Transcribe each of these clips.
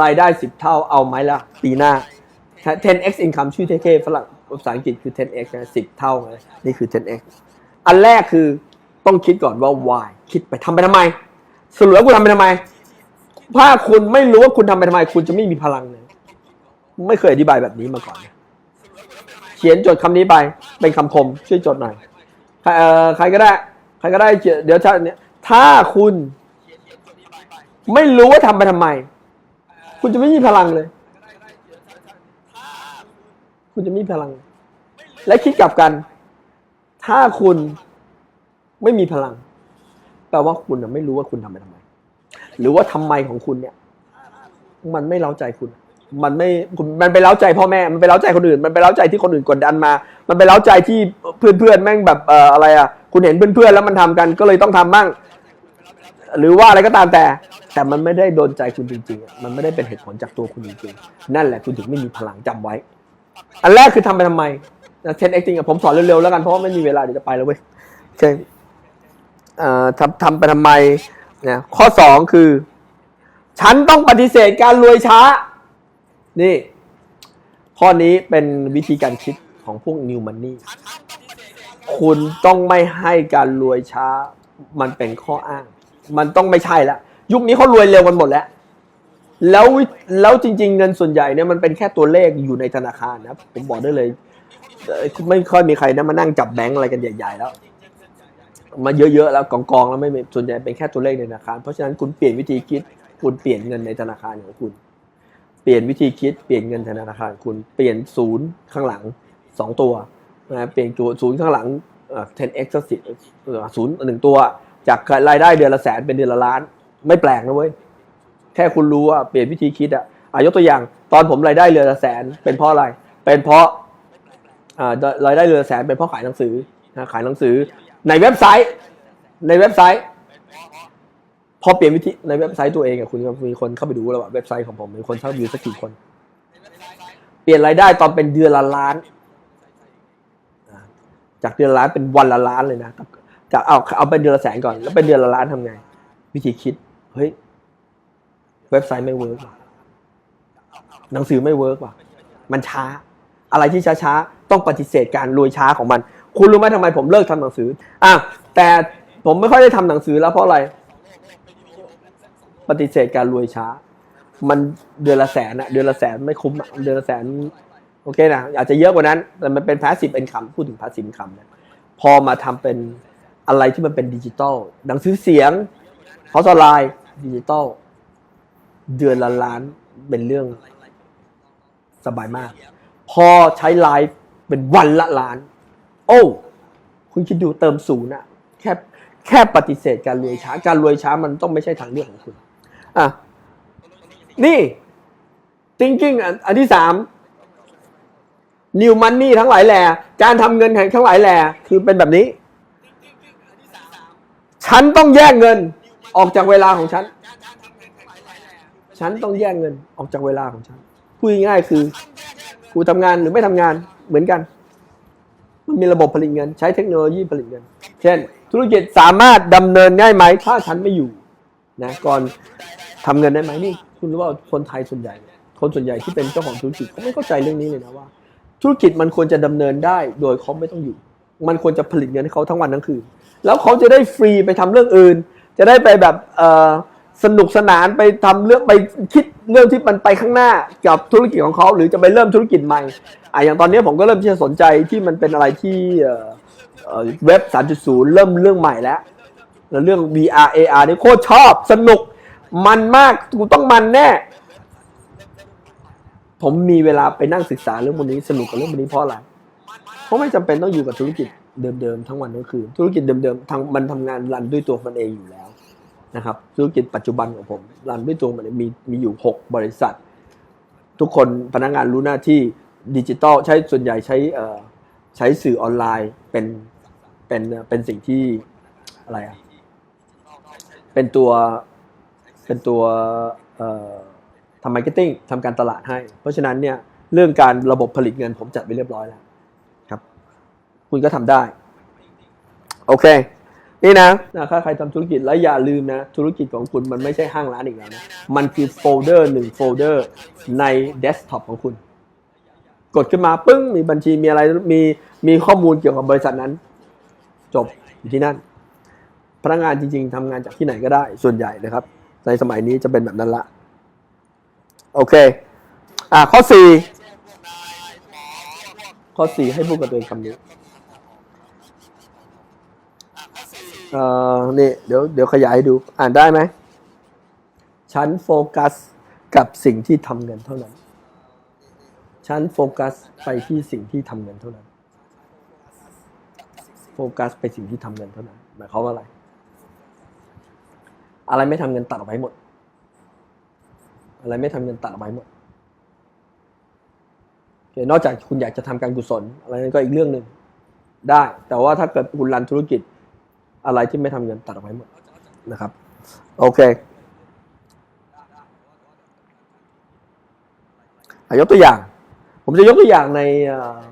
รายได้ 10 เท่าเอาไหมล่ะ ปีหน้า 10x income ชื่อเท่ๆฝรั่งภาษาอังกฤษคือ 10x นะ10 เท่าไงนี่คือ 10x อันแรกคือต้องคิดก่อนว่า why คิดไปทำไปทำไม สรุปแล้วคุณทำไปทำไม ถ้าคุณไม่รู้ว่าคุณทำไปทำไม คุณจะไม่มีพลังเลยไม่เคยอธิบายแบบนี้มาก่อน เขียนจดคำนี้ไป เป็นคำคมช่วยจดหน่อยใครเอ่อใครก็ได้ ใครก็ได้ เดี๋ยวถ้าเนี่ยถ้าคุณ ไม่รู้ว่าทำไปทำไม คุณจะไม่มีพลังเลย คุณจะไม่มีพลัง และคิดกลับกัน ถ้าคุณไม่มีพลัง แปลว่าคุณไม่รู้ว่าคุณทำไปทำไม หรือว่าทำไมของคุณเนี่ย มันไม่เล้าใจคุณ มันไม่คุณมันไปเล้าใจพ่อแม่ มันไปเล้าใจคนอื่น มันไปเล้าใจที่คนอื่นกดดันมา มันไปเล้าใจที่เพื่อนๆแม่งแบบเอ่ออะไรอะ คุณเห็นเพื่อนๆแล้วมันทำกัน ก็เลยต้องทำบ้าง หรือว่าอะไรก็ตามแต่ แต่มันไม่ได้โดนใจคุณจริงๆอะมันไม่ได้เป็นเหตุผลจากตัวคุณจริงๆ นั่นแหละคุณถึงไม่มีพลังจำไว้ อันแรกคือทำไปทำไมเทนเอ็กซ์จริงอะผมสอนเร็วๆแล้วกันเพราะว่าไม่มีเวลาเดี๋ยวจะไปแล้วเว้ยโอเคเอ่อทำทำไปทำไมนี่ข้อสองคือ ฉันต้องปฏิเสธการรวยช้า นี่ ข้อนี้เป็นวิธีการคิดของพวก New Money คุณต้องไม่ให้การรวยช้า มันเป็นข้ออ้าง มันต้องไม่ใช่ละ ยุคนี้เขารวยเร็วกันหมดแล้ว แล้วแล้วจริง ๆ เงินส่วนใหญ่เนี่ยมันเป็นแค่ตัวเลขอยู่ในธนาคารนะผมบอกได้เลย ไม่ค่อยมีใครนะมานั่งจับแบงก์อะไรกันใหญ่ ๆ แล้ว มาเยอะๆแล้วกองๆแล้วไม่ส่วนใหญ่เป็นแค่ตัวเลขในธนาคาร เพราะฉะนั้นคุณเปลี่ยนวิธีคิด คุณเปลี่ยนเงินในธนาคารของคุณ เปลี่ยนวิธีคิดเปลี่ยนเงินธนาคารคุณเปลี่ยนศูนย์ข้างหลังสองตัวนะเปลี่ยนตัวศูนย์ข้างหลัง 10x สิศูนย์หนึ่งตัว จากรายได้เดือนละแสนเป็นเดือนละล้าน ไม่แปลกนะเว้ย แค่คุณรู้ว่าเปลี่ยนวิธีคิดอะอายกตัวอย่าง ตอนผมรายได้เดือละแสน เป็นเพราะอะไร เป็นเพราะรายได้เดือละแสน เป็นเพราะขายหนังสือนะขายหนังสือ ในเว็บไซต์ ในเว็บไซต์ พอเปลี่ยนวิธีในเว็บไซต์ตัวเองอะคุณมีคนเข้าไปดูแล้วว่าเว็บไซต์ของผมมีคนเข้าดูสักกี่คน เปลี่ยนรายได้ตอนเป็นเดือนละล้าน จากเดือนละล้านเป็นวันละล้านเลยนะจากเอาเอาเป็นเดือนละแสนก่อน แล้วเป็นเดือนละล้านทำไง วิธีคิด เฮ้ย เว็บไซต์ไม่เวิร์กว่ะหนังสือไม่เวิร์กว่ะ มันช้า อะไรที่ช้าๆ ต้องปฏิเสธการรวยช้าของมัน คุณรู้ไหมทำไมผมเลิกทำหนังสืออะแต่ผมไม่ค่อยได้ทำหนังสือแล้วเพราะอะไร ปฏิเสธการรวยช้า มันเดือนละแสนอะเดือนละแสนไม่คุ้มเดือนละแสนโอเคนะอาจจะเยอะกว่านั้น แต่มันเป็นพาสซีฟเป็นคำพูดถึงพาสซีฟคำเนี่ยพอมาทำเป็นอะไรที่มันเป็นดิจิตอลหนังสือเสียงคอร์สออนไลน์ ดิจิตอลเดือนละล้านเป็นเรื่องสบายมาก พอใช้ไลฟ์เป็นวันละล้าน โอ้ คุณคิดดูเติมศูนย์อะแค่แค่ปฏิเสธการรวยช้า การรวยช้ามันต้องไม่ใช่ทางเลือกของคุณ อะ นี่ thinking อันที่สาม new money ทั้งหลายแหล่การทำเงินแห่งทั้งหลายแหล่คือเป็นแบบนี้ ฉันต้องแยกเงิน ออกจากเวลาของฉัน ฉันต้องแยกเงินออกจากเวลาของฉันพูดง่ายๆคือกูทำงานหรือไม่ทำงานเหมือนกัน มันมีระบบผลิตเงิน ใช้เทคโนโลยีผลิตเงิน เช่น ธุรกิจสามารถดำเนินง่ายไหม ถ้าฉันไม่อยู่นะก่อนทำเงินได้ไหมนี่ คุณรู้ว่าคนไทยส่วนใหญ่ คนส่วนใหญ่ที่เป็นเจ้าของธุรกิจเขาไม่เข้าใจเรื่องนี้เลยนะว่า ธุรกิจมันควรจะดำเนินได้โดยเขาไม่ต้องอยู่ มันควรจะผลิตเงินให้เขาทั้งวันทั้งคืนแล้วเขาจะได้ฟรีไปทำเรื่องอื่น จะได้ไปแบบสนุกสนานไปทำเรื่องไปคิดเรื่องที่มันไปข้างหน้ากับธุรกิจของเขาหรือจะไปเริ่มธุรกิจใหม่อะอย่างตอนนี้ผมก็เริ่มที่จะสนใจที่มันเป็นอะไรที่เว็บ 3.0 เริ่มเรื่องใหม่แล้วแล้วเรื่อง VR AR นี่โคตรชอบสนุกมันมากกูต้องมันแน่ ผมมีเวลาไปนั่งศึกษาเรื่องพวกนี้สนุกกับเรื่องพวกนี้เพราะอะไร เพราะไม่จำเป็นต้องอยู่กับธุรกิจ เดิมๆทั้งวันทั้งคืนธุรกิจเดิมๆทางมันทำงานรันด้วยตัวมันเองอยู่แล้วนะครับธุรกิจปัจจุบันของผมรันด้วยตัวมันมีมีอยู่หกบริษัท ทุกคนพนักงานรู้หน้าที่ดิจิตอลใช้ส่วนใหญ่ใช้ใช้สื่อออนไลน์เป็นเป็นเป็นสิ่งที่อะไรอะเป็นตัวเป็นตัวทำมาร์เก็ตติ้งทำการตลาดให้ เพราะฉะนั้นเนี่ยเรื่องการระบบผลิตเงินผมจัดไว้เรียบร้อยแล้ว คุณก็ทำได้ โอเค นี่นะถ้าใครทำธุรกิจแล้วอย่าลืมนะ ธุรกิจของคุณมันไม่ใช่ห้างร้านอีกแล้วนะ มันคือโฟลเดอร์หนึ่งโฟลเดอร์ในเดสก์ท็อปของคุณ กดขึ้นมาปึ้ง มีบัญชีมีอะไรมีมีข้อมูลเกี่ยวกับบริษัทนั้น จบอยู่ที่นั่น พนักงานจริง ๆทำงานจากที่ไหนก็ได้ ส่วนใหญ่นะครับ ในสมัยนี้จะเป็นแบบนั้นละโอเค อ่าข้อสี่ข้อสี่ให้พูดกับตัวเองคำนี้ เอ่อนี่เดี๋ยวเดี๋ยวขยายให้ดูอ่านได้ไหมฉันโฟกัสกับสิ่งที่ทำเงินเท่านั้น ฉันโฟกัสไปที่สิ่งที่ทำเงินเท่านั้น โฟกัสไปสิ่งที่ทำเงินเท่านั้น หมายความว่าอะไร อะไรไม่ทำเงินตัดออกไปหมด อะไรไม่ทำเงินตัดออกไปหมดโอเคนอกจากคุณอยากจะทำการกุศลอะไรนั้นก็อีกเรื่องหนึ่งได้ แต่ว่าถ้าเกิดคุณรันธุรกิจ อะไรที่ไม่ทำเงินตัดออกไปหมดนะครับ โอเคอยกตัวอย่าง ผมจะยกตัวอย่างใน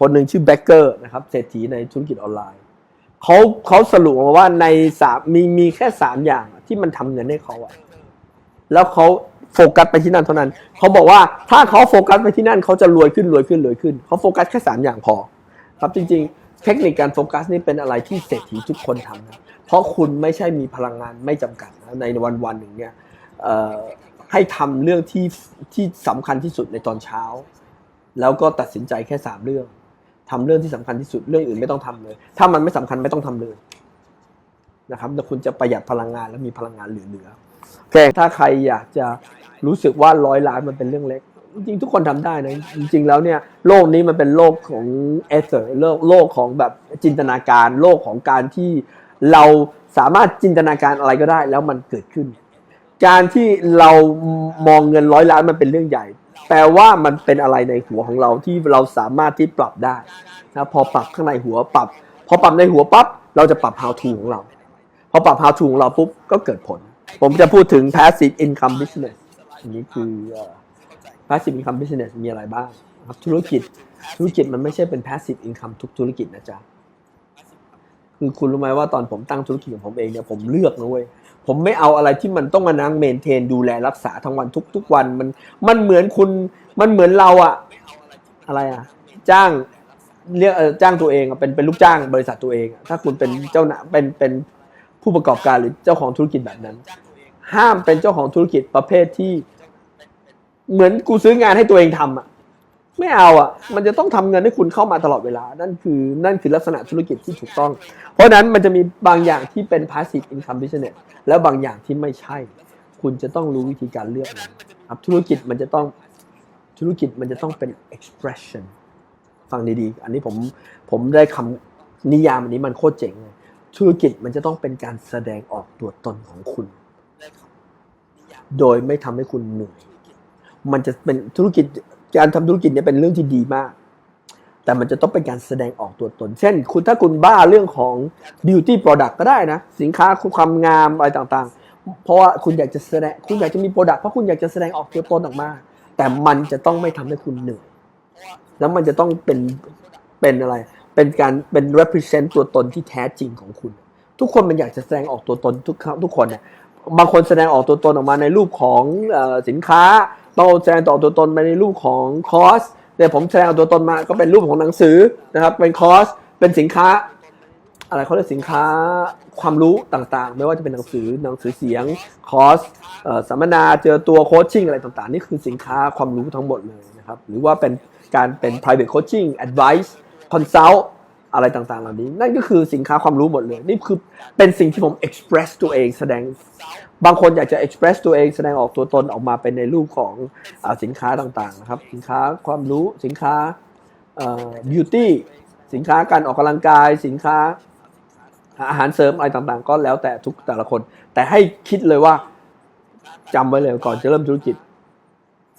คนหนึ่งชื่อแบ็กเกอร์นะครับเศรษฐีในธุรกิจออนไลน์เขาเขาสรุปมาว่าในสามมีมีแค่สามอย่างที่มันทำเงินให้เขาอะแล้วเขาโฟกัสไปที่นั่นเท่านั้น เขาบอกว่าถ้าเขาโฟกัสไปที่นั่นเขาจะรวยขึ้นรวยขึ้นรวยขึ้น เขาโฟกัสแค่สามอย่างพอ ครับจริง ๆ เทคนิคการโฟกัสนี่เป็นอะไรที่เศรษฐีทุกคนทำนะ เพราะคุณไม่ใช่มีพลังงานไม่จำกัดนะในวันวันหนึ่งเนี่ยให้ทำเรื่องที่ที่สำคัญที่สุดในตอนเช้า แล้วก็ตัดสินใจแค่สามเรื่องทำเรื่องที่สำคัญที่สุดเรื่องอื่นไม่ต้องทำเลย ถ้ามันไม่สำคัญไม่ต้องทำเลยนะครับแล้วคุณจะประหยัดพลังงานและมีพลังงานเหลือๆโอเคถ้าใครอยากจะรู้สึกว่าร้อยล้านมันเป็นเรื่องเล็ก จริงทุกคนทำได้นะ จริง ๆ แล้วเนี่ยโลกนี้มันเป็นโลกของเอเซอร์โลกโลกของแบบจินตนาการ โลกของการที่ เราสามารถจินตนาการอะไรก็ได้แล้วมันเกิดขึ้น การที่เรามองเงินร้อยล้านมันเป็นเรื่องใหญ่ แปลว่ามันเป็นอะไรในหัวของเราที่เราสามารถที่ปรับได้นะพอปรับข้างในหัวปรับ พอปรับในหัวปั๊บเราจะปรับ how to ของเรา พอปรับ how to ของเราปุ๊บก็เกิดผล ผมจะพูดถึง passive income business อันนี้คือ passive income business มีอะไรบ้างครับธุรกิจธุรกิจมันไม่ใช่เป็น passive income ทุกธุรกิจนะจ๊ะ คือคุณรู้ไหมว่าตอนผมตั้งธุรกิจของผมเองเนี่ยผมเลือกนะเว้ยผมไม่เอาอะไรที่มันต้องมานั่งเมนเทนดูแลรักษาทั้งวันทุกทุกวันมันมันเหมือนคุณมันเหมือนเราอะอะไรอะจ้างเรียกจ้างตัวเองเป็นเป็นลูกจ้างบริษัทตัวเอง ถ้าคุณเป็นเจ้าหน้าเป็นเป็นผู้ประกอบการหรือเจ้าของธุรกิจแบบนั้น ห้ามเป็นเจ้าของธุรกิจประเภทที่ เหมือนกูซื้องานให้ตัวเองทำอะ ไม่เอาอะ มันจะต้องทำเงินให้คุณเข้ามาตลอดเวลา นั่นคือ นั่นคือลักษณะธุรกิจที่ถูกต้อง เพราะนั้นมันจะมีบางอย่างที่เป็น passive income business แล้วบางอย่างที่ไม่ใช่ คุณจะต้องรู้วิธีการเลือกมันครับธุรกิจมันจะต้อง ธุรกิจมันจะต้องเป็น expression ฟังดีๆ อันนี้ผม ผมได้คำนิยามอันนี้มันโคตรเจ๋งเลย ธุรกิจมันจะต้องเป็นการแสดงออกตัวตนของคุณ โดยไม่ทำให้คุณเหนื่อย มันจะเป็นธุรกิจ การทำธุรกิจเนี่ยเป็นเรื่องที่ดีมาก แต่มันจะต้องเป็นการแสดงออกตัวตน เช่น คุณถ้าคุณบ้าเรื่องของ beauty product ก็ได้นะ สินค้าความงามอะไรต่างๆ เพราะว่าคุณอยากจะแสดงคุณอยากจะมี product เพราะคุณอยากจะแสดงออกตัวตนออกมา แต่มันจะต้องไม่ทำให้คุณเหนื่อยแล้วมันจะต้องเป็นเป็นอะไร เป็นการเป็น represent ตัวตนที่แท้จริงของคุณ ทุกคนมันอยากจะแสดงออกตัวตนทุกครั้งทุกคนเนี่ยบางคนแสดงออกตัวตนออกมาในรูปของอสินค้า บางแสดงออตัวตนมาในรูปของคอร์สแต่ผมแสดงออกตัวตนมาก็เป็นรูปของหนังสือนะครับเป็นคอร์สเป็นสินค้า อะไรเขาเรียกสินค้าความรู้ต่างๆ ไม่ว่าจะเป็นหนังสือหนังสือเสียงคอร์สสัมมนาเจอตัวโคชชิ่งอะไรต่างๆ นี่คือสินค้าความรู้ทั้งหมดเลยนะครับหรือว่าเป็นการเป็น private coaching advice consult อะไรต่างๆ เหล่านี้ นั่นก็คือสินค้าความรู้หมดเลย นี่คือเป็นสิ่งที่ผม express ตัวเองแสดง บางคนอยากจะ express ตัวเองแสดงออกตัวตนออกมาเป็นในรูปของอสินค้าต่างๆนะครับ สินค้าความรู้สินค้า beauty สินค้าการออกกำลังกาย สินค้าอาหารเสริมอะไรต่างๆ ก็แล้วแต่ทุกแต่ละคน แต่ให้คิดเลยว่าจำไว้เลยก่อนจะเริ่มธุรกิจ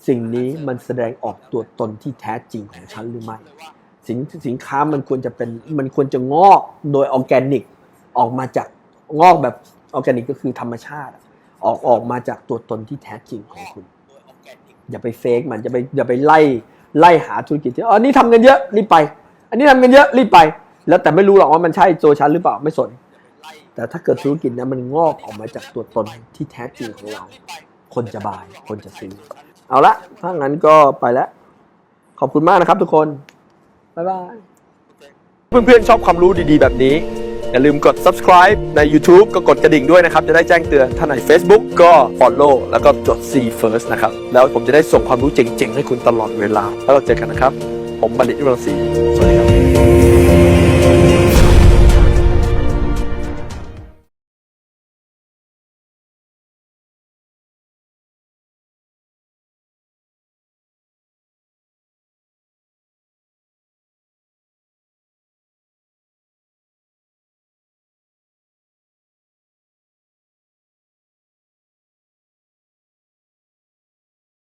สิ่งนี้มันแสดงออกตัวตนที่แท้จริงของฉันหรือไม่ สินสินค้ามันควรจะเป็นมันควรจะงอกโดยออร์แกนิกออกมาจากงอกแบบออร์แกนิกก็คือธรรมชาติ ออกออกมาจากตัวตนที่แท้จริงของคุณ อย่าไปเฟกมันอย่าไปอย่าไปไล่ไล่หาธุรกิจที่อ๋อนี่ทำเงินเยอะรีบไป อันนี้ทำเงินเยอะรีบไป แล้วแต่ไม่รู้หรอกว่ามันใช่ตัวฉันหรือเปล่าไม่สน แต่ถ้าเกิดธุรกิจนั้นมันงอกออกมาจากตัวตนที่แท้จริงของเรา คนจะบายคนจะซื้อเอาละถ้างั้นก็ไปแล้วขอบคุณมากนะครับทุกคน บ๊ายบาย เพื่อนๆชอบความรู้ดีๆ แบบนี้ อย่าลืมกด subscribe ใน YouTube ก็กดกระดิ่งด้วยนะครับ จะได้แจ้งเตือนถ้าใน Facebook ก็ follow แล้วก็กด see first นะครับ แล้วผมจะได้ส่งความรู้เจ๋งๆ ให้คุณตลอดเวลา แล้วเราเจอกันนะครับ ผมบัณฑิตวิรศรีสวัสดีครับ